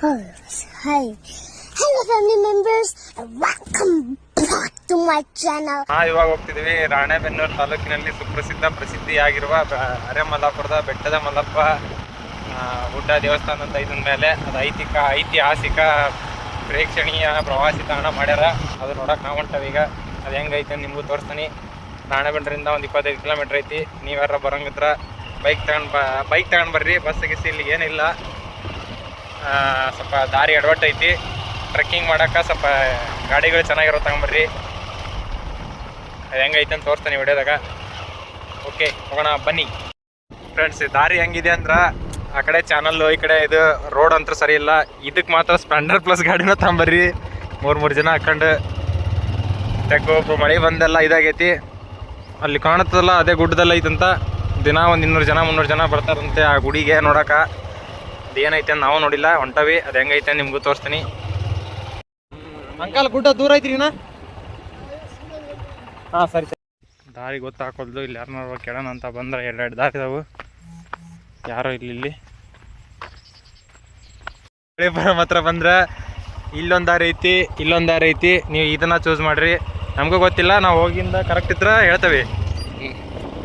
Hi. Hello, family members. and Welcome back to my channel. ಹಾ ಇವಾಗ ಹೋಗ್ತಿದ್ದೀವಿ ರಾಣೆಬೆನ್ನೂರು ತಾಲೂಕಿನಲ್ಲಿ ಸುಪ್ರಸಿದ್ಧ ಪ್ರಸಿದ್ಧಿಯಾಗಿರುವ ಅರೆಮಲ್ಲಾಪುರದ ಬೆಟ್ಟದ ಮಲ್ಲಪ್ಪ ಗುಡ್ಡ ದೇವಸ್ಥಾನ ಅಂತ ಇದ್ರ ಮೇಲೆ ಅದು ಐತಿಕ ಐತಿಹಾಸಿಕ ಪ್ರೇಕ್ಷಣೀಯ ಪ್ರವಾಸಿ ತಾಣ ಮಾಡ್ಯಾರ. ಅದು ನೋಡಕ್ ನಾವು ಹೊಂಟವೀಗ ಅದು ಹೆಂಗೈತೆ ನಿಮಗೂ ತೋರಿಸ್ತೀನಿ. ರಾಣೆಬೆನ್ನೂರಿಂದ ಒಂದು ಇಪ್ಪತ್ತೈದು ಕಿಲೋಮೀಟ್ರ್ ಐತಿ. ನೀವ್ಯಾರ ಬರಂಗಿದ್ರ ಬೈಕ್ ತಗೊಂಡ್ ಬೈಕ್ ತಗೊಂಡ್ ಬರ್ರಿ. ಬಸ್ ಗಿಸ್ ಇಲ್ಲಿ ಏನಿಲ್ಲ. ಸ್ವಲ್ಪ ದಾರಿ ಐತಿ. ಟ್ರೆಕ್ಕಿಂಗ್ ಮಾಡಕ್ಕೆ ಸ್ವಲ್ಪ ಗಾಡಿಗಳು ಚೆನ್ನಾಗಿರೋ ತಗೊಂಬರ್ರಿ. ಅದು ಹೆಂಗೈತೆ ಅಂತ ತೋರಿಸ್ತಾನೆ ವಿಡಿಯೋದಾಗ. ಓಕೆ ಹೋಗೋಣ, ಬನ್ನಿ. ಫ್ರೆಂಡ್ಸ್ ದಾರಿ ಹೆಂಗಿದೆ ಅಂದ್ರೆ ಆ ಕಡೆ ಚಾನಲ್ಲು ಈ ಕಡೆ ಇದು ರೋಡ್ ಅಂತೂ ಸರಿ ಇಲ್ಲ. ಇದಕ್ಕೆ ಮಾತ್ರ ಸ್ಪ್ಲೆಂಡರ್ ಪ್ಲಸ್ ಗಾಡಿನ ತಗೊಂಬರ್ರಿ. ಮೂರು ಮೂರು ಜನ ಹಾಕೊಂಡು. ಒಬ್ಬರು ಮಳೆ ಬಂದೆಲ್ಲ ಇದಾಗೈತಿ. ಅಲ್ಲಿ ಕಾಣುತ್ತದಲ್ಲ, ಅದೇ ಗುಡ್ಡದಲ್ಲ ಐತಂತ. ದಿನ ಒಂದು ಇನ್ನೂರು ಜನ, ಮುನ್ನೂರು ಜನ ಬರ್ತಾರಂತೆ ಆ ಗುಡಿಗೆ ನೋಡಕ್ಕೆ. ಅದೇನೈತೆ ನಾವು ನೋಡಿಲ್ಲ ಹೊಂಟವಿ ಅದು ಹೆಂಗೈತೆ ನಿಮ್ಗೂ ತೋರಿಸ್ತೀನಿ. ಅಂಕಲ್ ಗುಡ್ಡ ದೂರ ಐತ್ರಿ ಹಾಂ ಸರಿ ಸರಿ. ದಾರಿ ಗೊತ್ತಾಕೋದು ಇಲ್ಲಿ ಯಾರನ್ನ ಕೇಳೋಣ ಅಂತ ಬಂದ್ರೆ ಎರಡೆರಡು ದಾರಿ ಇದಾವು. ಯಾರೋ ಇಲ್ಲಿ ಇಲ್ಲಿ. ಪೇಪರ್ ಹತ್ರ ಬಂದ್ರೆ ಇಲ್ಲೊಂದು ದಾರಿ ಐತಿ ಇಲ್ಲೊಂದು ದಾರಿ ಐತಿ. ನೀವು ಇದನ್ನ ಚೂಸ್ ಮಾಡ್ರಿ. ನಮಗೂ ಗೊತ್ತಿಲ್ಲ ನಾವು ಹೋಗಿಂದ ಕರೆಕ್ಟ್ ಇದ್ರೆ ಹೇಳ್ತೇವೆ.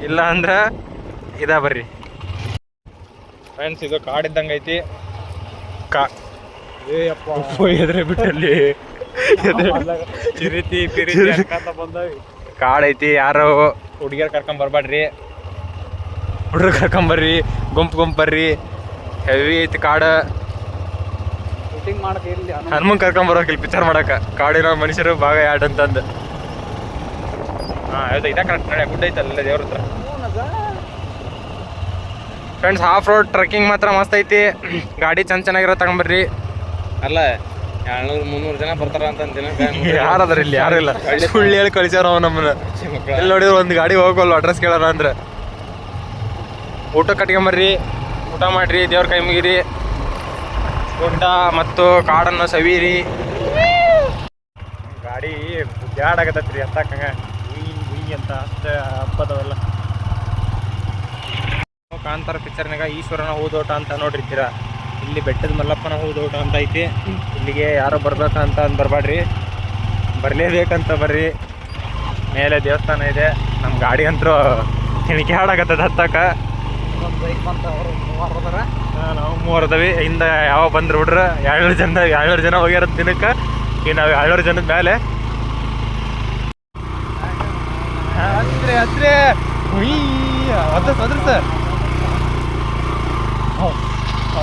ಇಲ್ಲ ಅಂದ್ರೆ ಇದ ಬರ್ರಿ. ಫ್ರೆಂಡ್ಸ್ ಇದು ಕಾಡಿದ್ದಂಗೆ ಐತಿ. ಕಾ ಎದ್ರೆ ಬಿಟ್ಟಲ್ಲಿ. ಚಿರಿತಿ ಪಿರಿತಿ ಅಂತ ಬಂದವಿ. ಕಾಡ್ ಐತಿ ಯಾರು ಹುಡುಗಿಯರ್ ಕರ್ಕೊಂಡ್ ಬರ್ಬಾಡ್ರಿ ಹುಡುಗರು ಕರ್ಕೊಂಬರ್ರಿ ಗುಂಪು ಗುಂಪು ಬರ್ರಿ. ಹೆವಿ ಐತಿ ಕಾಡ ಹನುಮನ್ ಕರ್ಕೊಂಡ್ ಬರೋಕಿಲ್ಲ ಇಲ್ಲಿ ಪಿಕ್ಚರ್ ಮಾಡಕ. ಕಾಡಿನ ಮನುಷ್ಯರು ಭಾಗ ಯಾಡ್ ಅಂತಂದು. ಹಾ ಇದ ಕರೆಕ್ಟ್ ನಡೆ ಗುಡ್ ಐತಲ್ಲ ದೇವ್ರ ಹತ್ರ? ಫ್ರೆಂಡ್ಸ್ ಆಫ್ ರೋಡ್ ಟ್ರಕ್ಕಿಂಗ್ ಮಾತ್ರ ಮಸ್ತ್ ಐತಿ. ಗಾಡಿ ಚಂದ ಚೆನ್ನಾಗಿರೋ ತಗೊಂಬರ್ರಿ. ಅಲ್ಲ ಏಳ್ನೂರು ಮುನ್ನೂರು ಜನ ಬರ್ತಾರ ಅಂತ ದಿನ ಯಾರದಾರ ಇಲ್ಲಿ ಯಾರು ಇಲ್ಲ. ಸುಳ್ಳು ಹೇಳಿ ಕಳಿಸ್ಯಾರ ಅವ್ ನಮ್ಮನ್ನ. ಇಲ್ಲಿ ನೋಡಿದ್ರೆ ಒಂದು ಗಾಡಿ ಹೋಗಲ್ಲ ಅಡ್ರೆಸ್ ಕೇಳೋಣ ಅಂದ್ರೆ. ಊಟ ಕಟ್ಕೊಂಬರ್ರಿ. ಊಟ ಮಾಡ್ರಿ ದೇವ್ರ ಕೈ ಮುಗಿರಿ. ಗುಡ್ಡ ಮತ್ತು ಕಾಡನ್ನು ಸವೀರಿ ಗಾಡಿ ಬ್ಯಾಡ್ ಆಗತ್ತೈತ್ರಿ ಹತ್ತಾಕಂಗ ಉಯ್ ಉಯ್ ಅಂತ ಅಷ್ಟೇ ಹಬ್ಬದವೆಲ್ಲ. ಕಾಂತಾರ ಪಿಕ್ಚರ್ನಾಗ ಈಶ್ವರನ ಹೂದೋಟ ಅಂತ ನೋಡಿರ್ತೀರ. ಇಲ್ಲಿ ಬೆಟ್ಟದ ಮಲ್ಲಪ್ಪನ ಹೂದೋಟ ಅಂತ ಐತಿ. ಇಲ್ಲಿಗೆ ಯಾರೋ ಬರ್ಬೇಕಂತ ಅಂದ್ ಬರ್ಬೇಡ್ರಿ ಬರಲೇಬೇಕಂತ ಬರ್ರಿ. ಮೇಲೆ ದೇವಸ್ಥಾನ ಇದೆ. ನಮ್ಮ ಗಾಡಿ ಅಂತೂ ತಿಣಿಕೆ ಹಾಡಾಗತ್ತದ ಹತ್ತಕ ಬೈಕ್ ಬಂತ ಅವರು ಮೂವರು ನಾವು ಮೂವರ್ ಅದವಿ. ಹಿಂದ ಯಾವ ಬಂದ್ರು ಹುಡ್ರ ಏಳ್ನೂರು ಜನ ಏಳ್ನೂರು ಜನ ಹೋಗ್ಯಾರ ದಿನಕ್ಕೆ. ಈ ನಾವು ಏಳ್ನೂರು ಜನದ ಮೇಲೆ ಹತ್ರಿ ಅದ್ರ ಸದ್ರ ಸರ್.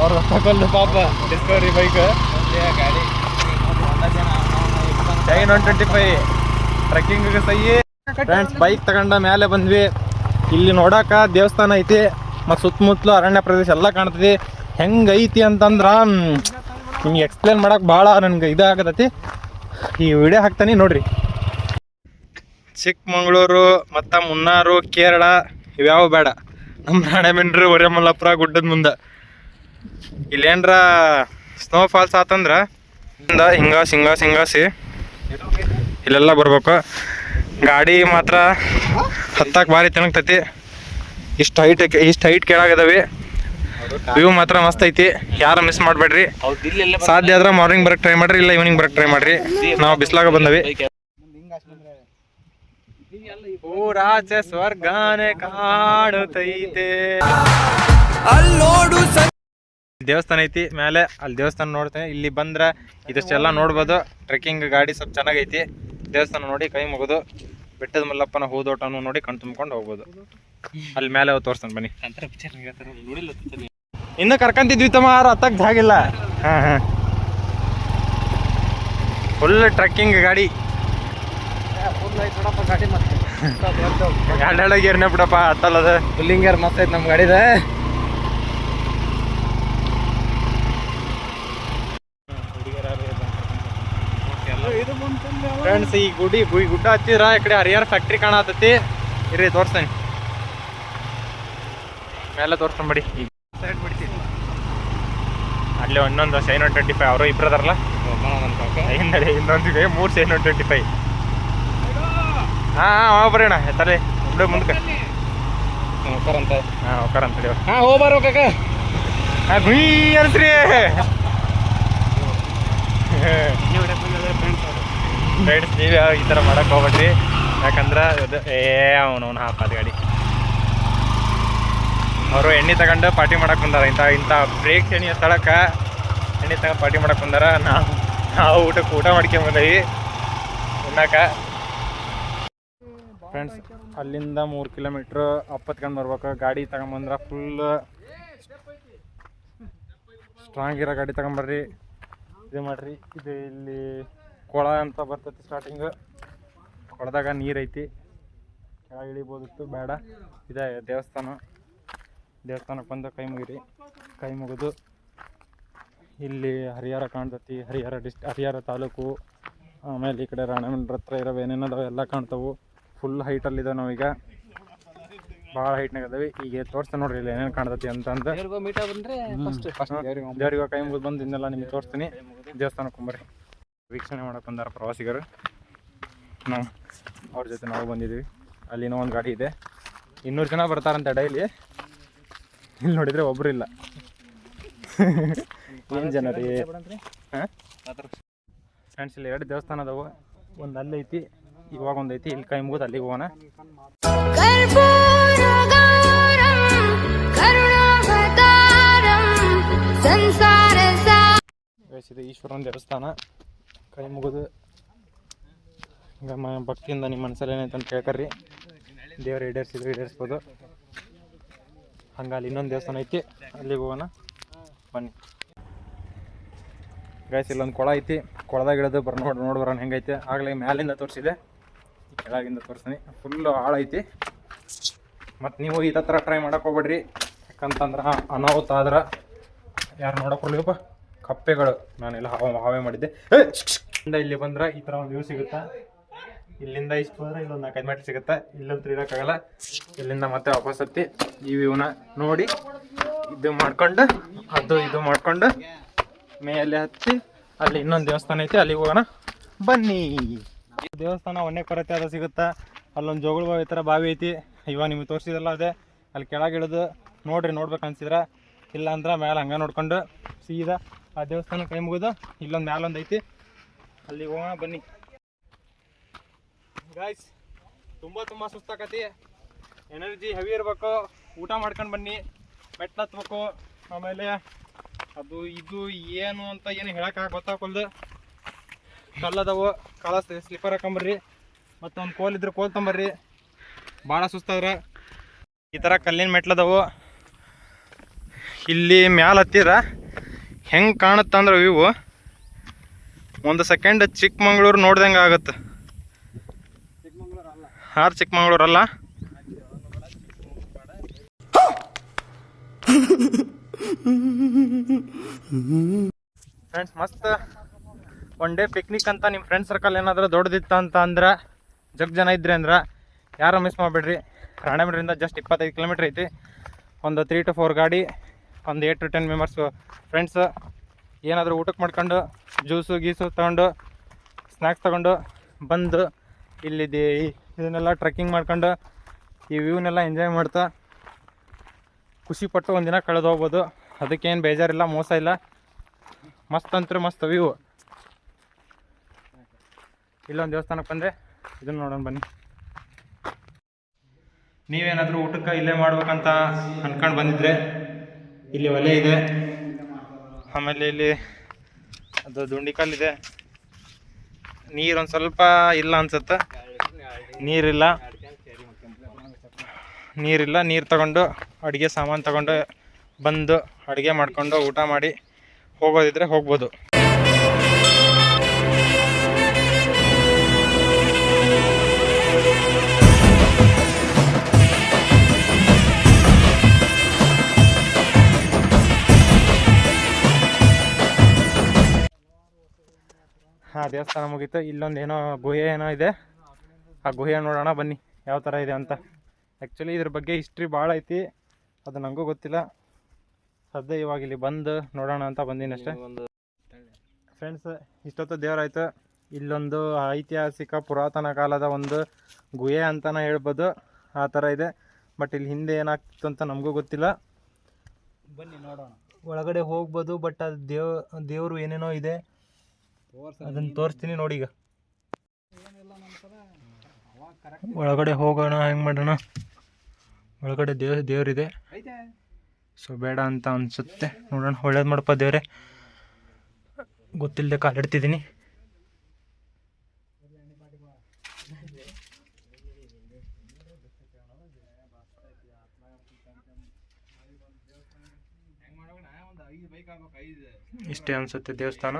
ಅವ್ರ ತಗೊಂಡು ಪಾಪ ಡಿಸ್ಕವರಿ ಬೈಕ್ ಗಾಡಿ ಒನ್ ಟ್ವೆಂಟಿ ಫೈವ್ ಟ್ರೆಕ್ಕಿಂಗ್ ಸೈ ಫ್ರೆಂಡ್ಸ್ ಬೈಕ್ ತಗೊಂಡ ಮೇಲೆ ಬಂದ್ವಿ. ಇಲ್ಲಿ ನೋಡಾಕ ದೇವಸ್ಥಾನ ಐತಿ. ಮತ್ತು ಸುತ್ತಮುತ್ತಲು ಅರಣ್ಯ ಪ್ರದೇಶ ಎಲ್ಲ ಕಾಣ್ತದೆ ಹೆಂಗೈತಿ ಅಂತಂದ್ರ ನಿಮ್ಗೆ ಎಕ್ಸ್ಪ್ಲೇನ್ ಮಾಡಕ್ ಭಾಳ ನನ್ಗೆ ಇದಾಗತೈತಿ ಈ ವಿಡಿಯೋ ಹಾಕ್ತಾನೆ ನೋಡ್ರಿ. ಚಿಕ್ಕಮಗಳೂರು, ಮತ್ತು ಮುನ್ನಾರು, ಕೇರಳ, ಇವ್ಯಾವ ಬೇಡ. ನಮ್ಮ ರಾಣೆಬೆನ್ನೂರು ಒರೆಮಲ್ಲಪುರ ಗುಡ್ಡದ ಮುಂದೆ. ಇಲ್ಲೇನ್ರ ಸ್ನೋ ಫಾಲ್ಸ್ ಆತಂದ್ರ ಇಂದ ಹಿಂಗ ಹಿಂಗಾಸಿ ಇಲ್ಲೆಲ್ಲ ಬರ್ಬೇಕು. ಗಾಡಿ ಮಾತ್ರ ಹತ್ತಾಕ್ ಭಾರಿ ತಿಣಗ್ತೈತಿ ಇಷ್ಟ ಹೈಟ್ ಇಷ್ಟು ಹೈಟ್ ಕೆಳಗದವಿ. ವ್ಯೂ ಮಾತ್ರ ಮಸ್ತ್ ಐತಿ. ಯಾರು ಮಿಸ್ ಮಾಡಬೇಡ್ರಿ. ಸಾಧ್ಯ ಆದ್ರೆ ಮಾರ್ನಿಂಗ್ ಬರಕ್ ಟ್ರೈ ಮಾಡ್ರಿ, ಇಲ್ಲ ಈವ್ನಿಂಗ್ ಬರಕ್ ಟ್ರೈ ಮಾಡ್ರಿ. ನಾವು ಬಿಸ್ಲಾಗ ಬಂದವಿ. ಸ್ವರ್ಗಾನೆ ಕಾಡುತ್ತೈತೆ ದೇವಸ್ಥಾನ ಐತಿ ಮೇಲೆ ಅಲ್ಲಿ ದೇವಸ್ಥಾನ ನೋಡ್ತೇನೆ. ಇಲ್ಲಿ ಬಂದ್ರೆ ಇದಷ್ಟೆಲ್ಲ ನೋಡ್ಬೋದು. ಟ್ರೆಕ್ಕಿಂಗ್ ಗಾಡಿ ಸ್ವಲ್ಪ ಚೆನ್ನಾಗೈತಿ. ದೇವಸ್ಥಾನ ನೋಡಿ ಕೈ ಮುಗಿದು, ಬೆಟ್ಟದ ಮಲ್ಲಪ್ಪನ ಹೂದೋಟನು ನೋಡಿ ಕಣ್ ತುಂಬ್ಕೊಂಡು ಹೋಗ್ಬೋದು. ಅಲ್ಲಿ ಮೇಲೆ ತೋರಿಸ್ತಾನೆ, ಬನ್ನಿ. ಇನ್ನೂ ಕರ್ಕಂತಿದ್ವಿ ತಮ್ಮ, ಯಾರು ಹತ್ತಕ್ ಜಾಗಿಲ್ಲ ಹಾ ಹಾ. ಫುಲ್ ಟ್ರೆಕ್ಕಿಂಗ್ ಗಾಡಿ. ಎರಡೆರಡು ಗೇರ್ನೇ ಬಿಡಪ್ಪ, ಹತ್ತಲ್ಲದ. ಫುಲ್ಲಿಂಗ್ ಗೇರ್ ಮಸ್ತ್ ಐತೆ ನಮ್ಮ ಗಾಡಿದ. ಫ್ರೆಂಡ್ಸ್ ಈ ಗುಡಿ ಗುಡಿ ಗುಡ್ಡ ಹಚ್ಚಿದ್ರ ಈ ಕಡೆ ಹರಿಹರ ಫ್ಯಾಕ್ಟ್ರಿ ಕಾಣತೈತಿ. ಇರಿ ತೋರ್ಸ್ತೇನೆ. ಮೇಲೆ ತೋರ್ಸ್ಕೊಂಬಿಡಿ ಬಿಡಿ. ಸೈಡ್ ಬಿಡ್ತೀನಿ. ಅಲ್ಲಿ ಇನ್ನೊಂದು ಸೈನ್ ಒನ್ ಟ್ವೆಂಟಿ ಫೈವ್ ಅವರು ಇಬ್ಬರು ಅದಾರಲ್ಲ? ಹಿಂದೆ ಇನ್ನೊಂದಿಗೆ ಮೂರು ಸೈನ್ ಒನ್ ಟ್ವೆಂಟಿ ಫೈವ್. ಹಾಂ ಹಾಂ ಬರೋಣ ತಲೆ ಬಿಡು ಮುಂದಕ್ಕೆ ಹಾಂ ಹೇಳಿ ಹಾ ಹೋಗ್ಬಾರ ಕಾಕ ಹಾಂ ಗುಯ್ ಅನ್ಸ್ರಿ. ಫ್ರೆಂಡ್ಸ್ ನೀವು ಈ ಥರ ಮಾಡಕ್ಕೆ ಹೋಗ್ಬೇಡ್ರಿ. ಯಾಕಂದ್ರೆ ಅದು ಏ, ಅವನು ಹಾಪಾದ ಗಾಡಿ ಅವರು ಎಣ್ಣೆ ತಗೊಂಡು ಪಾರ್ಟಿ ಮಾಡಕ್ಕೆ ಬಂದಾರ. ಇಂಥ ಇಂಥ ಬ್ರೇಕ್ ಎಣ್ಣೆ ಸ್ಥಳಕ್ಕೆ ಎಣ್ಣೆ ತಗೊಂಡು ಪಾರ್ಟಿ ಮಾಡಕ್ಕೆ ಬಂದಾರ. ನಾವು ನಾವು ಊಟಕ್ಕೆ ಊಟ ಮಾಡ್ಕೊಂಬಂದೀವಿ ಉಣ್ಣಾಕ ಫ್ರೆಂಡ್ಸ್ ಅಲ್ಲಿಂದ ಮೂರು ಕಿಲೋಮೀಟ್ರ್ ಅಪ್ಪತ್ಕೊಂಡು ಬರ್ಬೇಕು. ಗಾಡಿ ತಗೊಂಬಂದ್ರೆ ಫುಲ್ ಸ್ಟ್ರಾಂಗ್ ಇರೋ ಗಾಡಿ ತಗೊಂಬರ್ರಿ ಇದು ಮಾಡ್ರಿ. ಇದು ಇಲ್ಲಿ ಕೊಳ ಅಂತ ಬರ್ತೈತಿ ಸ್ಟಾರ್ಟಿಂಗ್ ಕೊಳದಾಗ ನೀರು ಐತಿ. ಕೆಳಗೆ ಇಳಿಬೋದಿತ್ತು ಬೇಡ. ಇದೆ ದೇವಸ್ಥಾನ. ದೇವಸ್ಥಾನಕ್ಕೆ ಬಂದು ಕೈ ಮುಗಿರಿ. ಕೈ ಮುಗಿದು ಇಲ್ಲಿ ಹರಿಹರ ಕಾಣ್ತತಿ. ಹರಿಹರ ಡಿಸ್ಟ್ ಹರಿಹರ ತಾಲೂಕು. ಆಮೇಲೆ ಈ ಕಡೆ ರಾಣೇಮಂಡ್ರ ಹತ್ರ ಇರೋ ಏನೇನದಾವ ಎಲ್ಲ ಕಾಣ್ತಾವು. ಫುಲ್ ಹೈಟಲ್ಲಿದ್ದಾವೆ ನಾವೀಗ. ಭಾಳ ಹೈಟ್ನಾಗ ಅದಾವೆ ಈಗ ತೋರಿಸ್ತಾ ನೋಡ್ರಿ ಇಲ್ಲಿ ಏನೇನು ಕಾಣ್ತತಿ ಅಂತಂದು ದೇವ್ರಿಗೆ ಕೈ ಮುಗಿದು ಬಂದು ಇನ್ನೆಲ್ಲ ನಿಮ್ಗೆ ತೋರಿಸ್ತೀನಿ. ದೇವಸ್ಥಾನಕ್ಕೆ ಬಂಬರ್ರಿ ವೀಕ್ಷಣೆ ಮಾಡೋಕೆ ಬಂದಾರ ಪ್ರವಾಸಿಗರು. ನಾವು ಅವ್ರ ಜೊತೆ ನಾವು ಬಂದಿದ್ದೀವಿ ಅಲ್ಲಿನೂ ಒಂದು ಗಾಡಿ ಇದೆ. ಇನ್ನೂರು ಜನ ಬರ್ತಾರಂತೆ ಡೈಲಿ. ಇಲ್ಲಿ ನೋಡಿದರೆ ಒಬ್ಬರು ಇಲ್ಲ. ಏನು ಜನ ರೀ ಫ್ರೆಂಡ್ಸ್ ಇಲ್ಲಿ ಎರಡು ದೇವಸ್ಥಾನ ಅದಾವು. ಒಂದು ಅಲ್ಲೈತಿ ಐತಿ ಇವಾಗ ಒಂದು ಐತಿ. ಇಲ್ಲಿ ಕೈ ಮುಗಿದು ಅಲ್ಲಿಗೆ ಹೋಗೋಣ. ಈಶ್ವರ ಈಶ್ವರನ ದೇವಸ್ಥಾನ. ಕೈ ಮುಗಿದು ಹಿಂಗೆ ಭಕ್ತಿಯಿಂದ ನಿಮ್ಮ ಮನಸ್ಸಲ್ಲಿ ಏನೈತೆ ಅಂತ ಕೇಳ್ಕರ್ರಿ. ದೇವ್ರು ಈಡೇರಿಸಿದ್ರು ಈಡೇರಿಸ್ಬೋದು. ಹಂಗೆ ಅಲ್ಲಿ ಇನ್ನೊಂದು ದೇವಸ್ಥಾನ ಐತಿ, ಅಲ್ಲಿಗೆ ಹೋಗೋಣ. ಬನ್ನಿ. ಗೈಸ್ ಇಲ್ಲೊಂದು ಕೊಳ ಐತಿ. ಕೊಳದಾಗ ಇಡೋದು ಬರ್ ನೋಡಿ ನೋಡಿ ಬರೋಣ ಹೆಂಗೈತೆ. ಆಗಲೇ ಮ್ಯಾಲಿಂದ ತೋರಿಸಿದೆ. ಕೆಳಗಿಂದ ತೋರಿಸ್ತೀನಿ. ಫುಲ್ಲು ಹಾಳೈತಿ ಮತ್ತು ನೀವು ಈ ಥರ ಟ್ರೈ ಮಾಡೋಕೆ ಹೋಗ್ಬೇಡ್ರಿ. ಯಾಕಂತಂದ್ರೆ ಅನಾಹುತ ಆದ್ರೆ ಯಾರು ನೋಡಕ್ಕೆ ಕೊಡ್ಲಿಪ್ಪ ಕಪ್ಪೆಗಳು ನಾನೆಲ್ಲ ಹಾವೆ ಮಾಡಿದ್ದೆ. ಇಲ್ಲಿ ಬಂದ್ರೆ ಈ ಥರ ಒಂದು ವ್ಯೂ ಸಿಗುತ್ತಾ. ಇಲ್ಲಿಂದ ಇಷ್ಟು ಹೋದ್ರೆ ಇಲ್ಲೊಂದು ನಾಲ್ಕೈದು ಮೀಟ್ರ್ ಸಿಗುತ್ತೆ. ಇಲ್ಲಂತೂ ಇರೋಕ್ಕಾಗಲ್ಲ ಇಲ್ಲಿಂದ ಮತ್ತೆ ವಾಪಸ್ ಹತ್ತಿ ಈ ವ್ಯೂನ ನೋಡಿ. ಇದು ಮಾಡ್ಕೊಂಡು, ಅದು ಇದು ಮಾಡ್ಕೊಂಡು ಮೇಲೆ ಹತ್ತಿ ಅಲ್ಲಿ ಇನ್ನೊಂದು ದೇವಸ್ಥಾನ ಐತಿ, ಅಲ್ಲಿಗೆ ಹೋಗೋಣ. ಬನ್ನಿ. ದೇವಸ್ಥಾನ ಒನ್ನೇ ಕೊರತೆ ಅದು ಸಿಗುತ್ತಾ. ಅಲ್ಲೊಂದು ಜೋಗಳ ಬಾವಿ ಥರ ಬಾವಿ ಐತಿ. ಇವಾಗ ನಿಮಗೆ ತೋರಿಸಿದಲ್ಲ ಅದೇ. ಅಲ್ಲಿ ಕೆಳಗೆ ಇಳಿದು ನೋಡ್ರಿ, ನೋಡ್ಬೇಕು ಅನ್ಸಿದ್ರೆ. ಇಲ್ಲಾಂದ್ರೆ ಮೇಲೆ ಹಂಗೆ ನೋಡ್ಕೊಂಡು ಸೀದಾ ಆ ದೇವಸ್ಥಾನ ಕೈ ಮುಗಿದು ಇಲ್ಲೊಂದು ಮ್ಯಾಲೊಂದು ಐತಿ. ಅಲ್ಲಿ ಹೋಗೋಣ, ಬನ್ನಿ. ಗಾಯ್ಸ್ ತುಂಬ ತುಂಬ ಸುಸ್ತಾಕತಿ. ಎನರ್ಜಿ ಹೆವಿ ಇರಬೇಕು. ಊಟ ಮಾಡ್ಕೊಂಡು ಬನ್ನಿ. ಮೆಟ್ಲು ಹತ್ಬೇಕು. ಆಮೇಲೆ ಅದು ಇದು ಏನು ಅಂತ ಏನು ಹೇಳಕ್ಕೆ ಗೊತ್ತಾಗಲ್ದು ಕಲ್ಲದವು ಕಾಲ ಸ್ಲಿಪ್ಪರ್ ಹಾಕೊಂಬರ್ರಿ. ಮತ್ತು ಒಂದು ಕೋಲ್ ಇದ್ರೆ ಕೋಲ್ ತಂಬರ್ರಿ ಭಾಳ ಸುಸ್ತಾದ್ರೆ. ಈ ಥರ ಕಲ್ಲಿನ ಮೆಟ್ಲದವು ಇಲ್ಲಿ ಮ್ಯಾಲ ಹತ್ತಿರ ಹೆಂಗೆ ಕಾಣುತ್ತಂದ್ರೆ ವಿವು ಒಂದು ಸೆಕೆಂಡ್ ಚಿಕ್ಕಮಂಗ್ಳೂರು ನೋಡ್ದಂಗೆ ಆಗುತ್ತೆ. ಹಾರ್ ಚಿಕ್ಕಮಂಗ್ಳೂರಲ್ಲ ಫ್ರೆಂಡ್ಸ್ ಮಸ್ತ್. ಒನ್ ಡೇ ಪಿಕ್ನಿಕ್ ಅಂತ ನಿಮ್ಮ ಫ್ರೆಂಡ್ ಸರ್ಕಲ್ ಏನಾದರೂ ದೊಡ್ಡದಿತ್ತು ಅಂತ ಅಂದ್ರೆ ಜಗ್ ಜನ ಇದ್ರಿ ಅಂದ್ರೆ ಯಾರು ಮಿಸ್ ಮಾಡಬೇಡ್ರಿ? ರಾಣೆಬೆನ್ನೂರಿಂದ ಜಸ್ಟ್ ಇಪ್ಪತ್ತೈದು ಕಿಲೋಮೀಟ್ರ್ ಐತಿ. ಒಂದು ತ್ರೀ ಟು ಫೋರ್ ಗಾಡಿ ಒಂದು eight to ten members friends ಏನಾದರೂ ಊಟಕ್ಕೆ ಮಾಡ್ಕೊಂಡು ಜ್ಯೂಸು ಗೀಸು ತಗೊಂಡು ಸ್ನ್ಯಾಕ್ಸ್ ತಗೊಂಡು ಬಂದು ಇಲ್ಲಿದೆ ಇದನ್ನೆಲ್ಲ ಟ್ರೆಕ್ಕಿಂಗ್ ಮಾಡ್ಕೊಂಡು ಈ ವ್ಯೂನೆಲ್ಲ ಎಂಜಾಯ್ ಮಾಡ್ತಾ ಖುಷಿ ಪಟ್ಟು ಒಂದಿನ ಕಳೆದು ಹೋಗ್ಬೋದು. ಅದಕ್ಕೇನು ಬೇಜಾರಿಲ್ಲ, ಮೋಸ ಇಲ್ಲ. ಮಸ್ತ್ ಅಂತೂ ಮಸ್ತ್ ವ್ಯೂ ಇಲ್ಲೊಂದು ದೇವಸ್ಥಾನಕ್ಕೆ ಬಂದರೆ ಇದನ್ನು ನೋಡೋಣ ಬನ್ನಿ. ನೀವೇನಾದರೂ ಊಟಕ್ಕೆ ಇಲ್ಲೇ ಮಾಡ್ಬೇಕಂತ ಅನ್ಕೊಂಡು ಬಂದಿದ್ರೆ ಇಲ್ಲಿ ಒಲೆ ಇದೆ. ಆಮೇಲೆ ಇಲ್ಲಿ ಅದು ದುಂಡಿಕಲ್ಲಿದೆ ನೀರು ಒಂದು ಸ್ವಲ್ಪ ಇಲ್ಲ ಅನ್ಸುತ್ತೆ. ನೀರಿಲ್ಲ. ನೀರಿಲ್ಲ, ನೀರು ತಗೊಂಡು ಅಡುಗೆ ಸಾಮಾನು ತಗೊಂಡು ಬಂದು ಅಡುಗೆ ಮಾಡ್ಕೊಂಡು ಊಟ ಮಾಡಿ ಹೋಗೋದಿದ್ರೆ ಹೋಗ್ಬೋದು. ಹಾಂ, ದೇವಸ್ಥಾನ ಮುಗೀತು. ಇಲ್ಲೊಂದು ಏನೋ ಗುಹೆ ಏನೋ ಇದೆ. ಆ ಗುಹೆ ನೋಡೋಣ, ಬನ್ನಿ. ಯಾವ ಥರ ಇದೆ ಅಂತ. ಆ್ಯಕ್ಚುಲಿ ಇದ್ರ ಬಗ್ಗೆ ಹಿಸ್ಟ್ರಿ ಭಾಳ ಐತಿ. ಅದು ನನಗೂ ಗೊತ್ತಿಲ್ಲ. ಸದ್ಯ ಇವಾಗ ಇಲ್ಲಿ ಬಂದು ನೋಡೋಣ ಅಂತ ಬಂದೀನಿ ಅಷ್ಟೇ. ಫ್ರೆಂಡ್ಸ್ ಇಷ್ಟೊತ್ತು ದೇವರಾಯಿತು ಇಲ್ಲೊಂದು ಐತಿಹಾಸಿಕ ಪುರಾತನ ಕಾಲದ ಒಂದು ಗುಹೆ ಅಂತಲೇ ಹೇಳ್ಬೋದು. ಆ ಥರ ಇದೆ. ಬಟ್ ಇಲ್ಲಿ ಹಿಂದೆ ಏನಾಗ್ತಿತ್ತು ಅಂತ ನಮಗೂ ಗೊತ್ತಿಲ್ಲ. ಬನ್ನಿ ನೋಡೋಣ. ಒಳಗಡೆ ಹೋಗ್ಬೋದು ಬಟ್ ಅದು ದೇವ್, ದೇವರು ಏನೇನೋ ಇದೆ. ಅದನ್ನು ತೋರಿಸ್ತೀನಿ ನೋಡಿ ಈಗ. ಒಳಗಡೆ ಹೋಗೋಣ ಹೆಂಗೆ ಮಾಡೋಣ? ಒಳಗಡೆ ದೇವ್ ದೇವ್ರಿದೆ. ಸೊ ಬೇಡ ಅಂತ ಅನ್ಸುತ್ತೆ. ನೋಡೋಣ ಒಳ್ಳೇದು ಮಾಡಪ್ಪ ದೇವರೇ. ಗೊತ್ತಿಲ್ಲದೆ ಕಾಲಿಡ್ತಿದ್ದೀನಿ. ಇಷ್ಟೇ ಅನ್ಸುತ್ತೆ ದೇವಸ್ಥಾನ.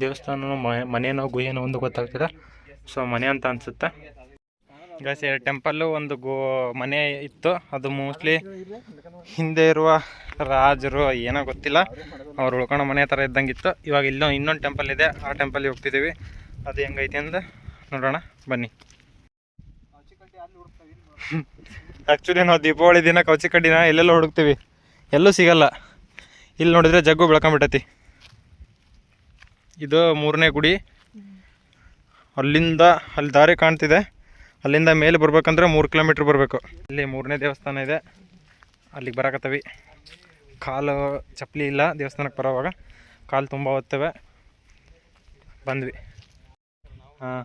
ದೇವಸ್ಥಾನ ಮನೇನೋ ಗುಹೆನೋ ಒಂದು ಗೊತ್ತಾಗ್ತಿಲ್ಲ. ಸೊ ಮನೆ ಅಂತ ಅನ್ಸುತ್ತೆ. ಗೈಸ್ ಟೆಂಪಲ್ಲು ಒಂದು ಗೋ, ಮನೆ ಇತ್ತು. ಅದು ಮೋಸ್ಟ್ಲಿ ಹಿಂದೆ ಇರುವ ರಾಜರು, ಏನೋ ಗೊತ್ತಿಲ್ಲ. ಅವ್ರು ಉಳ್ಕೊಳ್ಳೋ ಮನೆ ಥರ ಇದ್ದಂಗಿತ್ತು ಇವಾಗ ಇಲ್ಲೋ ಇನ್ನೊಂದು ಟೆಂಪಲ್ ಇದೆ. ಆ ಟೆಂಪಲ್ಗೆ ಹೋಗ್ತಿದ್ದೀವಿ ಅದು ಹೆಂಗೈತೆ ಅಂತ ನೋಡೋಣ. ಬನ್ನಿ. ಆ್ಯಕ್ಚುಲಿ ನಾವು ದೀಪಾವಳಿ ದಿನ ಕೌಚಿ ಕಡ್ಡಿನ ಎಲ್ಲೆಲ್ಲ ಹುಡುಕ್ತೀವಿ. ಎಲ್ಲೂ ಸಿಗಲ್ಲ. ಇಲ್ಲಿ ನೋಡಿದ್ರೆ ಜಗ್ಗು ಬೆಳ್ಕೊಂಬಿಟ್ಟೈತಿ. ಇದು ಮೂರನೇ ಗುಡಿ. ಅಲ್ಲಿಂದ ಅಲ್ಲಿ ದಾರಿ ಕಾಣ್ತಿದೆ. ಅಲ್ಲಿಂದ ಮೇಲೆ ಬರ್ಬೇಕಂದ್ರೆ ಮೂರು ಕಿಲೋಮೀಟ್ರ್ ಬರಬೇಕು. ಇಲ್ಲಿ ಮೂರನೇ ದೇವಸ್ಥಾನ ಇದೆ. ಅಲ್ಲಿಗೆ ಬರಕತ್ತವಿ. ಕಾಲು ಚಪ್ಪಲಿ ಇಲ್ಲ ದೇವಸ್ಥಾನಕ್ಕೆ ಬರೋವಾಗ. ಕಾಲು ತುಂಬ ಓದ್ತವೆ ಬಂದ್ವಿ. ಹಾಂ.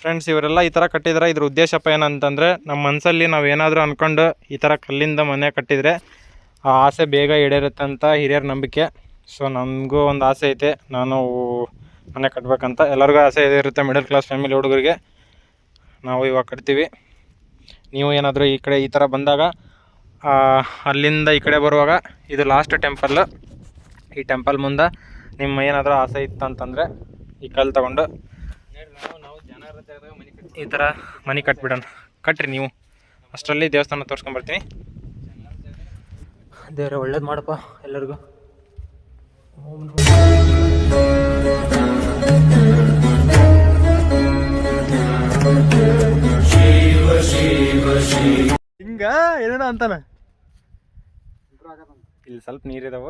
ಫ್ರೆಂಡ್ಸ್ ಇವರೆಲ್ಲ ಈ ಥರ ಕಟ್ಟಿದ್ರೆ. ಇದ್ರ ಉದ್ದೇಶಪ್ಪ ಏನಂತಂದರೆ ನಮ್ಮ ಮನಸ್ಸಲ್ಲಿ ನಾವು ಏನಾದರೂ ಅಂದ್ಕೊಂಡು ಈ ಥರ ಕಲ್ಲಿಂದ ಮನೆ ಕಟ್ಟಿದರೆ ಆ ಆಸೆ ಬೇಗ ಈಡೇರುತ್ತೆ ಅಂತ ಹಿರಿಯರ ನಂಬಿಕೆ. ಸೊ ನನಗೂ ಒಂದು ಆಸೆ ಐತೆ. ನಾನು ಮನೆ ಕಟ್ಟಬೇಕಂತ ಎಲ್ಲರಿಗೂ ಆಸೆ ಇದೆ ಇರುತ್ತೆ ಮಿಡಲ್ ಕ್ಲಾಸ್ ಫ್ಯಾಮಿಲಿ ಹುಡುಗರಿಗೆ. ನಾವು ಇವಾಗ ಕಟ್ತೀವಿ. ನೀವು ಏನಾದರೂ ಈ ಕಡೆ ಈ ಥರ ಬಂದಾಗ ಅಲ್ಲಿಂದ ಈ ಕಡೆ ಬರುವಾಗ, ಇದು ಲಾಸ್ಟ್ ಟೆಂಪಲ್ ಈ ಟೆಂಪಲ್ ಮುಂದೆ ನಿಮ್ಮ ಏನಾದರೂ ಆಸೆ ಇತ್ತಂತಂದರೆ ಈ ಕಲ್ಲು ತಗೊಂಡು ಈ ಥರ ಮನೆ ಕಟ್ಬಿಡೋಣ. ಕಟ್ರಿ ನೀವು. ಅಷ್ಟರಲ್ಲಿ ದೇವಸ್ಥಾನ ತೋರಿಸ್ಕೊಂಬರ್ತೀನಿ ದೇವ್ರೆ ಒಳ್ಳೇದು ಮಾಡಪ್ಪ ಎಲ್ಲರಿಗೂ. ಹಿಂಗ ಏನೇನ ಅಂತಾನ. ಇಲ್ಲಿ ಸ್ವಲ್ಪ ನೀರಿದಾವ.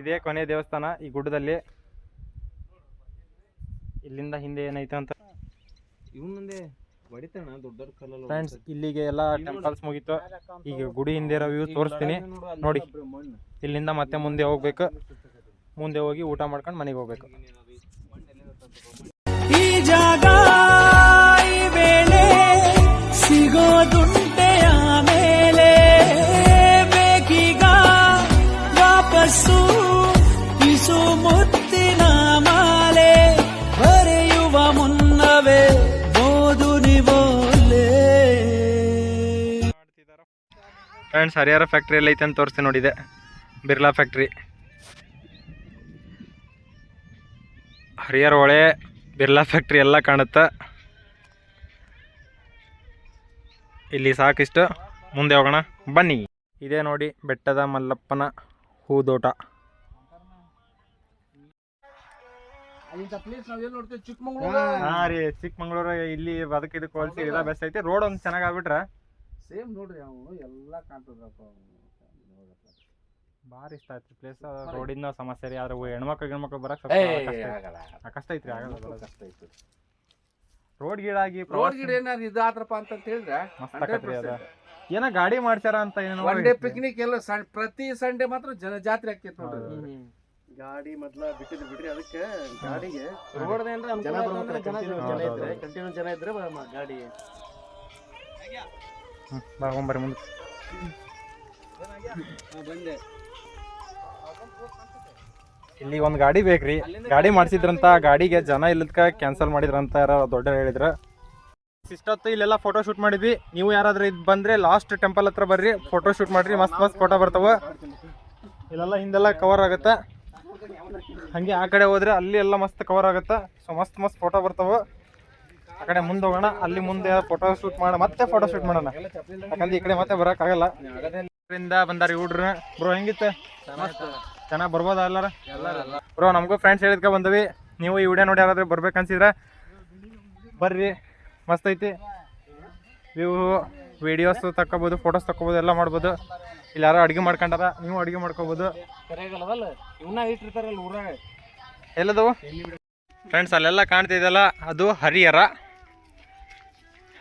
ಇದೇ ಕೊನೆ ದೇವಸ್ಥಾನ ಈ ಗುಡ್ಡದಲ್ಲಿ. ಇಲ್ಲಿಂದ ಹಿಂದೆ ಏನೈತೆ ಅಂತ. ದೊಡ್ಡ ಕಲ್ಲಲ್ಲ ಫ್ರೆಂಡ್ಸ್ ಇಲ್ಲಿಗೆ ಎಲ್ಲ ಟೆಂಪಲ್ಸ್ ಮುಗಿತು. ಈಗ ಗುಡಿ ಹಿಂದೆ ಇರೋ ವ್ಯೂ ತೋರಿಸ್ತೀನಿ. ನೋಡಿ ಇಲ್ಲಿಂದ ಮತ್ತೆ ಮುಂದೆ ಹೋಗ್ಬೇಕು. ಮುಂದೆ ಹೋಗಿ ಊಟ ಮಾಡ್ಕೊಂಡು ಮನೆಗೆ ಹೋಗ್ಬೇಕು. ಈ ಜಾಗ ಫ್ರೆಂಡ್ಸ್ ಹರಿಹರ ಫ್ಯಾಕ್ಟ್ರಿ ಎಲ್ಲ ಐತೆ ಅಂತ ತೋರಿಸ್ತೀನಿ ನೋಡಿದೆ ಬಿರ್ಲಾ ಫ್ಯಾಕ್ಟ್ರಿ ಹರಿಹರ ಹೊಳೆ ಬಿರ್ಲಾ ಫ್ಯಾಕ್ಟ್ರಿ ಎಲ್ಲ ಕಾಣುತ್ತೆ. ಇಲ್ಲಿ ಸಾಕಿಷ್ಟು. ಮುಂದೆ ಹೋಗೋಣ. ಬನ್ನಿ. ಇದೇ ನೋಡಿ ಬೆಟ್ಟದ ಮಲ್ಲಪ್ಪನ ಹೂದೋಟ. ಹಾ ರೀ ಚಿಕ್ಕಮಂಗ್ಳೂರು ಇಲ್ಲಿ ಬದುಕಿದ ಕೋಲ್ಸಿ ಇದ ಬೆಸ್ಟ್ ಐತಿ. ರೋಡ್ ಒಂದು ಚೆನ್ನಾಗಿ ಆಗ್ಬಿಟ್ರೆ ಸೇಮ್ ನೋಡ್ರಿ ಅವನು ಎಲ್ಲ ಕಾಣ್ತದಪ್ಪ ಭಾರಿ ಇಷ್ಟ ಆಯ್ತು ಪ್ಲೇಸ್ ರೋಡಿಂದ ಸಮಸ್ಯೆ ರೀ ಆದ್ರೆ ಹೆಣ್ಮಕ್ಳು ಹೆಣ್ಮಕ್ಳು ಬರಕ್ ಕಷ್ಟ. ಆಗಲ್ಲ ಆ, ಕಷ್ಟ ಐತ್ರಿ ಆಗಲ್ಲ. ಕಷ್ಟ ಐತಿ ರೋಡ್ ಗೀಡಾಗಿ ರೋಡ್ ಗಿಡ ಏನಾದ್ರು ಇದಾತ್ರಪ್ಪ ಅಂತ ಹೇಳಿದ್ರೆ ಮಸ್ತ್ ಆಕತ್ರಿ ಅದ. ಏನ ಗಾಡಿ ಮಾಡ್ತಾರ ಅಂತ ಏನೋ ಒನ್ ಡೇ ಪಿಕ್ನಿಕ್ ಎಲ್ಲ ಸಣ್- ಪ್ರತಿ ಸಂಡೇ ಮಾತ್ರ ಜನ ಜಾತ್ರೆ ಆಗ್ತೈತೆ ನೋಡ್ರಿ ಗಾಡಿ ಮೊದ್ಲ ಬಿಟ್ಟಿದ್ ಬಿಡ್ರಿ ಅದಕ್ಕೆ ಗಾಡಿಗೆ. ರೋಡ್ ಜನ ಕಂಟಿನ್ಯೂ ಜನ ಹೌದು, ಇದ್ರೆ ಗಾಡಿ ಕಂಟಿನ್ಯೂ ಜನ ಇದ್ರೆ ಬ- ಬಾಗೊಂಬರಿ ಮುಂದೆ ಇಲ್ಲಿ ಒಂದು ಗಾಡಿ ಬೇಕ್ರಿ. ಗಾಡಿ ಮಾಡಿಸಿದ್ರಂತ, ಗಾಡಿಗೆ ಜನ ಇಲ್ಲದಕ್ಕೆ ಕ್ಯಾನ್ಸಲ್ ಮಾಡಿದ್ರಂತ ಯಾರೋ ದೊಡ್ಡ ಹೇಳಿದ್ರು. ಇಷ್ಟೊತ್ತು ಇಲ್ಲೆಲ್ಲ ಫೋಟೋ ಶೂಟ್ ಮಾಡಿದ್ವಿ. ನೀವು ಯಾರಾದ್ರೂ ಇದು ಬಂದರೆ ಲಾಸ್ಟ್ ಟೆಂಪಲ್ ಹತ್ರ ಬರ್ರಿ ಫೋಟೋ ಶೂಟ್ ಮಾಡ್ರಿ, ಮಸ್ತ್ ಮಸ್ತ್ ಫೋಟೋ ಬರ್ತಾವ. ಇಲ್ಲೆಲ್ಲ ಹಿಂದೆಲ್ಲ ಕವರ್ ಆಗುತ್ತೆ. ಹಾಗೆ ಆ ಕಡೆ ಹೋದ್ರೆ ಅಲ್ಲಿ ಎಲ್ಲ ಮಸ್ತ್ ಕವರ್ ಆಗುತ್ತೆ. ಸೊ ಮಸ್ತ್ ಮಸ್ತ್ ಫೋಟೋ ಬರ್ತಾವ. ಆ ಕಡೆ ಮುಂದೆ ಹೋಗೋಣ, ಅಲ್ಲಿ ಮುಂದೆ ಫೋಟೋ ಶೂಟ್ ಮಾಡ ಮತ್ತೆ ಫೋಟೋ ಶೂಟ್ ಮಾಡೋಣ. ಯಾಕಂದ್ರೆ ಈ ಕಡೆ ಮತ್ತೆ ಬರೋಕ್ಕಾಗಲ್ಲ. ಇದರಿಂದ ಬಂದಾರ ಹುಡ್ರ. ಬ್ರೋ, ಹೆಂಗಿತ್ತು? ಚೆನ್ನಾಗಿ ಬರ್ಬೋದಾ ಎಲ್ಲಾರ? ಬ್ರೋ, ನಮಗೂ ಫ್ರೆಂಡ್ಸ್ ಹೇಳಿದ್ಕ ಬಂದವಿ. ನೀವು ಈ ವಿಡಿಯೋ ನೋಡಿ ಯಾರಾದ್ರೂ ಬರ್ಬೇಕನ್ಸಿದ್ರೆ ಬರ್ರಿ. ಮಸ್ತ್ ಐತಿ. ವ್ಯೂ ವಿಡಿಯೋಸ್ ತಕ್ಕೋಬೋದು ಫೋಟೋಸ್ ತಕ್ಕೋಬೋದು, ಎಲ್ಲ ಮಾಡ್ಬೋದು. ಇಲ್ಲಿ ಯಾರೋ ಅಡುಗೆ ಮಾಡ್ಕೊಂಡಾರ, ನೀವು ಅಡುಗೆ ಮಾಡ್ಕೋಬೋದು. ಎಲ್ಲದವು ಫ್ರೆಂಡ್ಸ್ ಅಲ್ಲೆಲ್ಲ ಕಾಣ್ತಿದೆಯಲ್ಲ, ಅದು ಹರಿಹರ.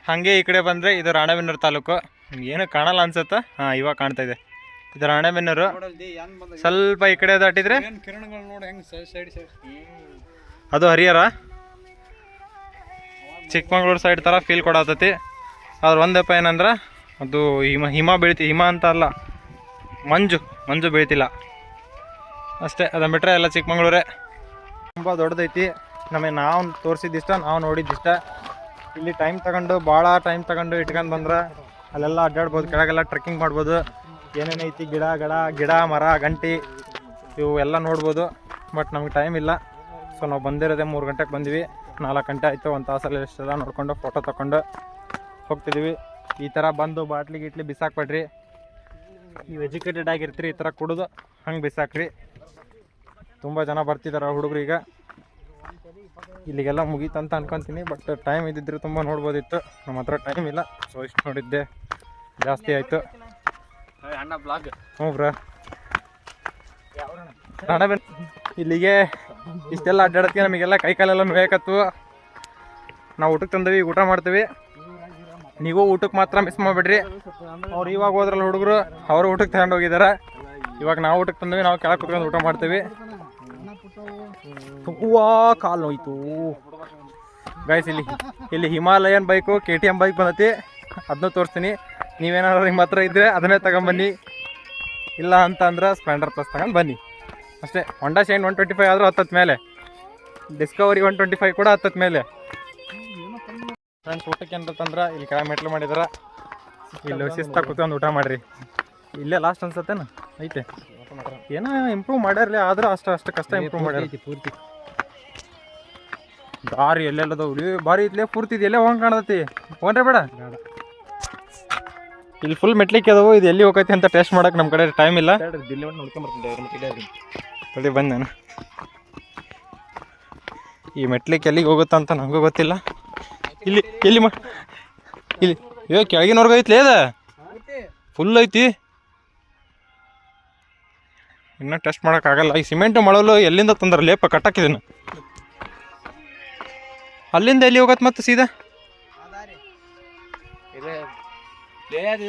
ಹಾಗೆ ಈ ಕಡೆ ಬಂದರೆ ಇದು ರಾಣೆಬೆನ್ನೂರು ತಾಲೂಕು. ಏನು ಕಾಣಲ್ಲ ಅನ್ಸುತ್ತೆ? ಹಾಂ ಇವಾಗ ಕಾಣ್ತಾ ಇದೆ. ಇದು ರಾಣೆಬೆನ್ನೂರು. ಸ್ವಲ್ಪ ಈ ಕಡೆ ದಾಟಿದ್ರೆ? ಅದು ಹರಿಹರ. ಚಿಕ್ಕಮಂಗ್ಳೂರು ಸೈಡ್ ಥರ ಫೀಲ್ ಕೊಡತೈತಿ ಆದ್ರೆ ಒಂದಪ್ಪ ಏನಂದ್ರೆ ಅದು ಹಿಮ ಹಿಮ ಬೀಳ್ತಿ ಹಿಮ ಅಂತ ಅಲ್ಲ ಮಂಜು ಮಂಜು ಬೀಳ್ತಿಲ್ಲ. ಅಷ್ಟೇ ಅದನ್ನು ಬಿಟ್ಟರೆ ಎಲ್ಲ ಚಿಕ್ಕಮಂಗ್ಳೂರೇ. ತುಂಬ ದೊಡ್ಡದೈತಿ. ನಮಗೆ ನಾವು ತೋರಿಸಿದ್ದಿಷ್ಟ ನಾವು ನೋಡಿದ್ದಿಷ್ಟ. ಇಲ್ಲಿ ಟೈಮ್ ತಗೊಂಡು ಭಾಳ ಟೈಮ್ ತಗೊಂಡು ಇಟ್ಕೊಂಡು ಬಂದ್ರೆ ಅಲ್ಲೆಲ್ಲ ಅಡ್ಡಾಡ್ಬೋದು, ಕೆಳಗೆಲ್ಲ ಟ್ರೆಕ್ಕಿಂಗ್ ಮಾಡ್ಬೋದು. ಏನೇನೈತಿ ಗಿಡ, ಗಡ, ಗಿಡ, ಮರ, ಗಂಟಿ ಇವು ಎಲ್ಲ ನೋಡ್ಬೋದು. ಬಟ್ ನಮ್ಗೆ ಟೈಮ್ ಇಲ್ಲ. ಸೊ ನಾವು ಬಂದಿರೋದೇ ಮೂರು ಗಂಟೆಗೆ ಬಂದ್ವಿ. ನಾಲ್ಕು ಗಂಟೆ ಆಯಿತು, ಒಂದು ತಾಸಲ್ಲಿ ಎಷ್ಟೆಲ್ಲ ನೋಡ್ಕೊಂಡು ಫೋಟೋ ತಗೊಂಡು ಹೋಗ್ತಿದ್ವಿ. ಈ ಥರ ಬಂದು ಬಾಟ್ಲಿ, ಗಿಟ್ಲಿ ಬಿಸಾಕ್ಬೇಡ್ರಿ. ನೀವು ಎಜುಕೇಟೆಡ್ ಆಗಿರ್ತೀರಿ, ಈ ಥರ ಕುಡಿದು ಹಂಗೆ ಬಿಸಾಕ್ರಿ. ತುಂಬ ಜನ ಬರ್ತಿದ್ದಾರೆ ಹುಡುಗರು ಈಗ. ಇಲ್ಲಿಗೆಲ್ಲ ಮುಗೀತಂತ ಅನ್ಕೊಂತೀನಿ ಬಟ್ ಟೈಮ್ ಇದ್ದಿದ್ರೆ ತುಂಬ ನೋಡ್ಬೋದಿತ್ತು. ನಮ್ಮ ಹತ್ರ ಟೈಮ್ ಇಲ್ಲ ಸೊ ಇಷ್ಟು ನೋಡಿದ್ದೆ. ಜಾಸ್ತಿ ಆಯಿತು. ಅಣ್ಣ ಬ್ಲಾಗ್ ಹ್ಞೂ ಬ್ರ. ಅಣ್ಣ ಬನ್ ಇಲ್ಲಿಗೆ ಇಷ್ಟೆಲ್ಲ ಅಡ್ಡಾಡೋದಕ್ಕೆ ನಮಗೆಲ್ಲ ಕೈ ಕಾಲೆಲ್ಲ ನೋಯಕತ್ತು ನಾವು ಊಟಕ್ಕೆ ತಂದೀವಿ ಊಟ ಮಾಡ್ತೀವಿ. ನೀವು ಊಟಕ್ಕೆ ಮಾತ್ರ ಮಿಸ್ ಮಾಡಿಬಿಡ್ರಿ. ಅವ್ರು ಇವಾಗ ಹೋದ್ರಲ್ಲ ಹುಡುಗರು ಅವರು ಊಟಕ್ಕೆ ತಗೊಂಡು ಹೋಗಿದ್ದಾರೆ ಇವಾಗ ನಾವು ಊಟಕ್ಕೆ ತಂದೀವಿ ನಾವು ಕೆಳಗೆ ಕುತ್ಕೊಂಡು ಊಟ ಮಾಡ್ತೀವಿ. ಹೂವಾ ಕಾಲು ನೋಯ್ತು ಗೈಸ್ ಇಲ್ಲಿ ಇಲ್ಲಿ Himalayan bike K T M bike ಬಂದತಿ. ಅದನ್ನ ತೋರಿಸ್ತೀನಿ. ನೀವೇನಾದ್ರು ನಿಮ್ಮ ಹತ್ರ ಇದ್ದರೆ ಅದನ್ನೇ ತಗೊಂಬನ್ನಿ. ಇಲ್ಲ ಅಂತ ಅಂದ್ರೆ ಸ್ಪ್ಲೆಂಡರ್ ಪ್ಲಸ್ ತಗೊಂಡು ಬನ್ನಿ. ಅಷ್ಟೇ Honda Shine one twenty five ಆದರೂ ಹತ್ತದ ಮೇಲೆ. ಡಿಸ್ಕವರಿ ಒನ್ ಟ್ವೆಂಟಿ ಫೈವ್ ಕೂಡ ಹತ್ತದ ಮೇಲೆ. ಫ್ರೆಂಡ್ಸ್ ಊಟಕ್ಕೆ ಅಂತಂದ್ರೆ ಇಲ್ಲಿ ಕೆಳಗೆ ಮೆಟ್ಲು ಮಾಡಿದ್ರೆ. ಇಲ್ಲಿ ಶಿಸ್ತಾಗಿ ಕೂತ್ಕೊಂಡು ಊಟ ಮಾಡಿರಿ. ಇಲ್ಲೇ ಲಾಸ್ಟ್ ಅನ್ಸತ್ತೇನು? ಐತೆ. ಏನೋ ಇಂಪ್ರೂವ್ ಮಾಡ್ಯಾರಲ್ಲ ಆದ್ರೆ ಅಷ್ಟು ಅಷ್ಟು ಕಷ್ಟ ಇಂಪ್ರೂವ್ ಮಾಡ್ಯಾರ ಪೂರ್ತಿ ದಾರಿ ಎಲ್ಲೆಲ್ಲದವು ಬಾರಿ ಭಾರಿ ಇದ್ಲೇ ಪೂರ್ತಿ ಇದು ಎಲ್ಲೇ ಹೋಗಿ ಕಾಣತೈತಿ. ಹೋಗ್ರೆ ಬೇಡ. ಇಲ್ಲಿ ಫುಲ್ ಮೆಟ್ಲಿಕ್ಕೆ ಅದಾವು ಇದು ಎಲ್ಲಿ ಹೋಗೈತಿ ಅಂತ ಟೆಸ್ಟ್ ಮಾಡಕ್ಕೆ ನಮ್ಮ ಕಡೆ ಟೈಮ್ ಇಲ್ಲ. ದಿಲ್ಲಿ ನೋಡ್ಕೊಂಬರ್ತೀನಿ ಬಂದೆ ನಾನು. ಈ ಮೆಟ್ಲಿಕ್ಕೆ ಎಲ್ಲಿಗೆ ಹೋಗುತ್ತ ಅಂತ ನನಗೂ ಗೊತ್ತಿಲ್ಲ. ಇಲ್ಲಿ ಎಲ್ಲಿ ಮ ಇಲ್ಲಿ ಏ ಕೆಳಗಿನವ್ರಿಗೆ ಐತ್ಲೇ ಅದ ಫುಲ್ ಐತಿ. ಇನ್ನೂ ಟೆಸ್ಟ್ ಮಾಡೋಕ್ಕಾಗಲ್ಲ. ಈ ಸಿಮೆಂಟ್ ಮಾಡಲು ಎಲ್ಲಿಂದ ತಂದ್ರೆ ಲೇಪ ಕಟ್ಟಕ್ಕಿದೀನಿ ಅಲ್ಲಿಂದ ಎಲ್ಲಿ ಹೋಗತ್ತೆ ಮತ್ತೆ ಸೀದಾ? ಎರಡು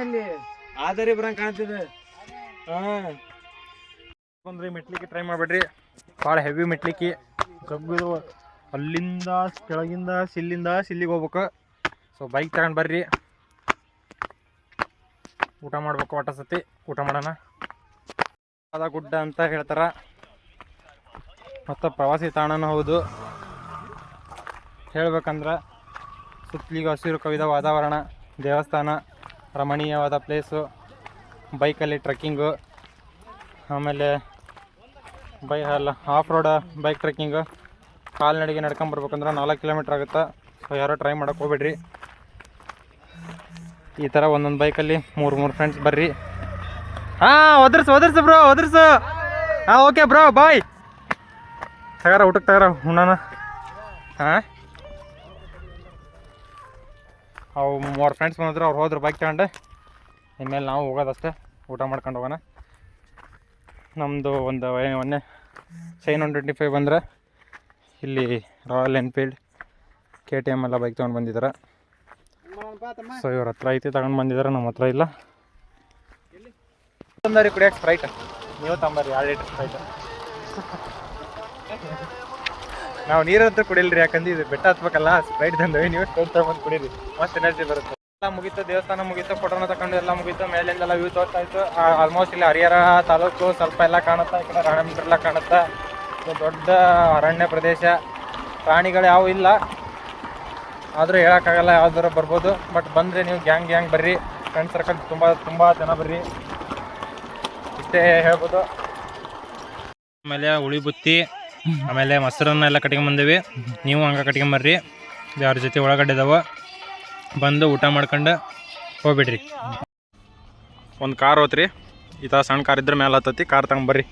ಇಲ್ಲಿ? ಆ ದಾರಿ ಬರಂಗೆ ಕಾಣ್ತಿದೆ. ಹಾಂ. ಮೆಟ್ಲಿಕ್ಕೆ ಟ್ರೈ ಮಾಡ್ಬೇಡ್ರಿ. ಭಾಳ ಹೆವಿ ಮೆಟ್ಲಿಕ್ಕೆ. ಜಗ್ಗದು ಅಲ್ಲಿಂದ, ಕೆಳಗಿಂದ, ಸಿಲ್ಲಿಂದ, ಸಿಲ್ಲಿಗೆ ಹೋಗ್ಬೇಕು. ಸೊ ಬೈಕ್ ತಗೊಂಡು ಬರ್ರಿ. ಊಟ ಮಾಡ್ಬೇಕು ಒಟ್ಟ ಸತಿ. ಊಟ ಮಾಡೋಣ. ಪಾದ ಗುಡ್ಡ ಅಂತ ಹೇಳ್ತಾರ. ಮತ್ತು ಪ್ರವಾಸಿ ತಾಣನೂ ಹೌದು. ಹೇಳ್ಬೇಕಂದ್ರೆ ಸುತ್ತಲಿಗೆ ಹಸಿರು ಕವಿದ ವಾತಾವರಣ, ದೇವಸ್ಥಾನ, ರಮಣೀಯವಾದ ಪ್ಲೇಸು, ಬೈಕಲ್ಲಿ ಟ್ರೆಕ್ಕಿಂಗು, ಆಮೇಲೆ ಬೈ ಅಲ್ಲ ಆಫ್ ರೋಡ್ ಬೈಕ್ ಟ್ರೆಕ್ಕಿಂಗು, ಕಾಲ್ನಡಿಗೆ ನಡ್ಕೊಂಬರ್ಬೇಕಂದ್ರೆ ನಾಲ್ಕು ಕಿಲೋಮೀಟ್ರ್ ಆಗುತ್ತೆ. ಸೊ ಯಾರೋ ಟ್ರೈ ಮಾಡೋಕೆ ಹೋಗ್ಬೇಡ್ರಿ. ಈ ಥರ ಒಂದೊಂದು ಬೈಕಲ್ಲಿ ಮೂರು ಮೂರು ಫ್ರೆಂಡ್ಸ್ ಬರ್ರಿ. ಹಾಂ, ಒದರ್ಸು ಒದರ್ಸು ಬ್ರೋ ಒದರ್ಸು. ಹಾಂ ಓಕೆ ಬ್ರೋ ಬಾಯ್ ತಗಾರ ಊಟಕ್ಕೆ ತಗಾರ ಉಣ್ಣೋಣ ಹಾಂ? ಅವು ಮೂರು ಫ್ರೆಂಡ್ಸ್ ಬಂದಿದ್ರು ಅವ್ರು ಹೋದ್ರು ಬೈಕ್ ತಗೊಂಡೆ. ಇನ್ಮೇಲೆ ನಾವು ಹೋಗೋದಷ್ಟೇ, ಊಟ ಮಾಡ್ಕೊಂಡು ಹೋಗೋಣ. ನಮ್ಮದು ಒಂದು ಒಂದೇ ಸೈನ್ ಒನ್ ಟ್ವೆಂಟಿ ಫೈವ್ ಬಂದರೆ ಇಲ್ಲಿ Royal Enfield K T M ಎಲ್ಲ ಬೈಕ್ ತೊಗೊಂಡು ಬಂದಿದ್ದಾರೆ ಸೊ ಇವ್ರ ಹತ್ರ ಐತಿ, ತಗೊಂಡು ಬಂದಿದ್ದಾರೆ ನಮ್ಮ ಹತ್ರ ಇಲ್ಲ. ತಂದಾರಿ ಕುಡಿಯಕ್ಕೆ ಸ್ಪ್ರೈಟ್ ನೀವು ತಂಬರಿ, ಎರಡು ಲೀಟ್ರ್ ಸ್ಪ್ರೈಟ್ ನಾವು ನೀರಂತೂ ಕುಡಿಲ್ರಿ ಯಾಕಂದ್ರೆ ಇದು ಬೆಟ್ಟ ಹತ್ಬೇಕಲ್ಲ ಸ್ಪ್ರೈಟ್ ತಂದವಿ, ನೀವು ಸ್ಪ್ರೈಟ್ ತಗೊಂಡು ಕುಡೀರಿ. ಮಸ್ತ್ ಎನರ್ಜಿ ಬರುತ್ತೆ. ಎಲ್ಲ ಮುಗಿತು, ದೇವಸ್ಥಾನ ಮುಗಿತು ಫೋಟೋನ ತಗೊಂಡು ಎಲ್ಲ ಮುಗೀತು, ಮೇಲಿಂದೆಲ್ಲ ವ್ಯೂ ತೋರ್ತಾ ಇತ್ತು ಆಲ್ಮೋಸ್ಟ್ ಇಲ್ಲಿ ಹರಿಹರ ತಾಲೂಕು ಸ್ವಲ್ಪ ಎಲ್ಲ ಕಾಣುತ್ತಾ, ಈ ಕಡೆ ರಾಣೆಬೆನ್ನೂರು ಎಲ್ಲ ಕಾಣುತ್ತಾ ದೊಡ್ಡ ಅರಣ್ಯ ಪ್ರದೇಶ. ಪ್ರಾಣಿಗಳು ಯಾವ ಇಲ್ಲ. ಆದರೂ ಹೇಳೋಕ್ಕಾಗಲ್ಲ ಯಾವ್ದಾರು ಬರ್ಬೋದು. ಬಟ್ ಬಂದರೆ ನೀವು ಗ್ಯಾಂಗ್ ಗ್ಯಾಂಗ್ ಬರ್ರಿ. ಫ್ರೆಂಡ್ ಸರ್ಕಲ್ ತುಂಬ ತುಂಬ ಜನ ಬರ್ರಿ. ಇಷ್ಟೇ ಹೇಳ್ಬೋದು. ಆಮೇಲೆ ಹುಳಿ ಬುತ್ತಿ ಆಮೇಲೆ ಮೊಸರನ್ನ ಎಲ್ಲ ಕಟ್ಕೊಂಬಂದೇವಿ ನೀವು ಹಂಗೆ ಕಟ್ಕೊಂಬರ್ರಿ ಯಾರ ಜೊತೆ ಒಳಗಡೆ ಇದಾವೆ ಬಂದು ಊಟ ಮಾಡ್ಕೊಂಡು ಹೋಗ್ಬಿಡ್ರಿ. ಒಂದು ಕಾರ್ ಹೋತ್ರಿ. ಈ ಥರ ಸಣ್ಣ ಕಾರ್ ಇದ್ರೆ ಮೇಲೆ ಹತ್ತತಿ ಕಾರ್ ತಗೊಂಬರ್ರಿ